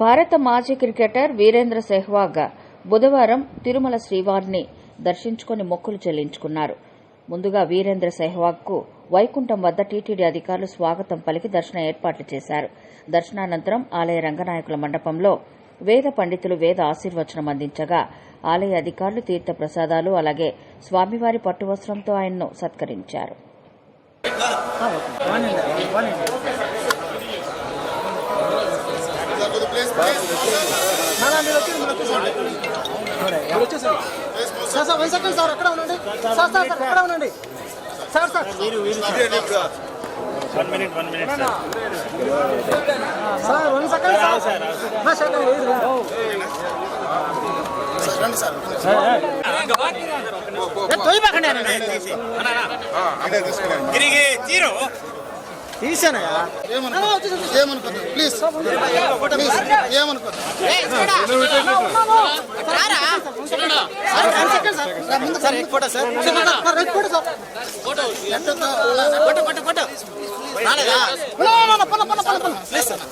భారత మాజీ క్రికెటర్ వీరేంద్ర సెహ్వాగ్ బుధవారం తిరుమల శ్రీవారిని దర్శించుకుని మొక్కులు చెల్లించుకున్నారు. ముందుగా వీరేంద్ర సెహ్వాగ్కు వైకుంఠం వద్ద టీటీడీ అధికారులు స్వాగతం పలికి దర్శన ఏర్పాట్లు చేశారు. దర్శనానంతరం ఆలయ రంగనాయకుల మండపంలో వేద పండితులు వేద ఆశీర్వచనం అందించగా ఆలయ అధికారులు తీర్థ ప్రసాదాలు అలాగే స్వామివారి పట్టువస్త్రంతో ఆయన్ను సత్కరించారు. Sir sir one second sir అక్కడ ఉండండి సార్ సార్ సార్ అక్కడ ఉండండి sir sir one minute one minute sir one second sir sir second లేదు తిరిగి తీరు తీసానయ్యా ఏమనుకోద్దు please please ఏమనుకోద్దు. Please sir.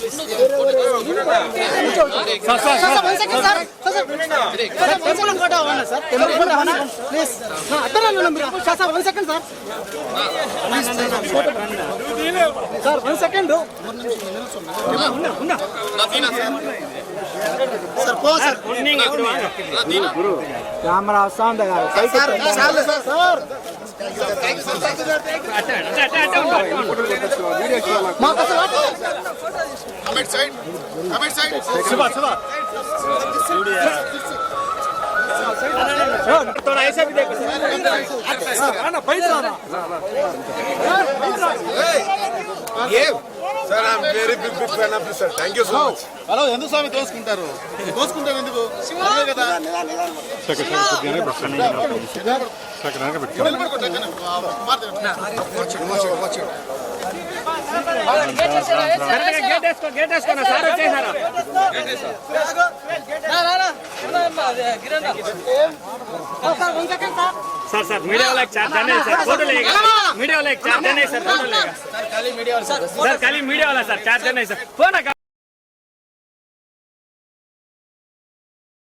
Sir sir one second sir sir sir temple photo అవ్వండి సార్ టెంపుల్ ఫోటో అవ్వండి please అక్కడ మీరు sir sir one second sir sir one second sir పో sir sir. Sir I'm very big big fan of sir thank you so much hello ఎందుకు స్వామి తోసుకుంటారు తోసుకుంటారు ఎందుకు కదా నిలబడుకోండి, ఎక్కడ? సార్ సార్ మీడియా వాళ్ళకి చార్జ్ అనేది సార్ ఫోటో లేక మీడియా వాళ్ళకి చార్జ్ అనేది సార్ ఫోటో లేక సార్ ఖాళీ మీడియా వాళ్ళ సార్ చార్జ్ అనేది సార్ ఫోన్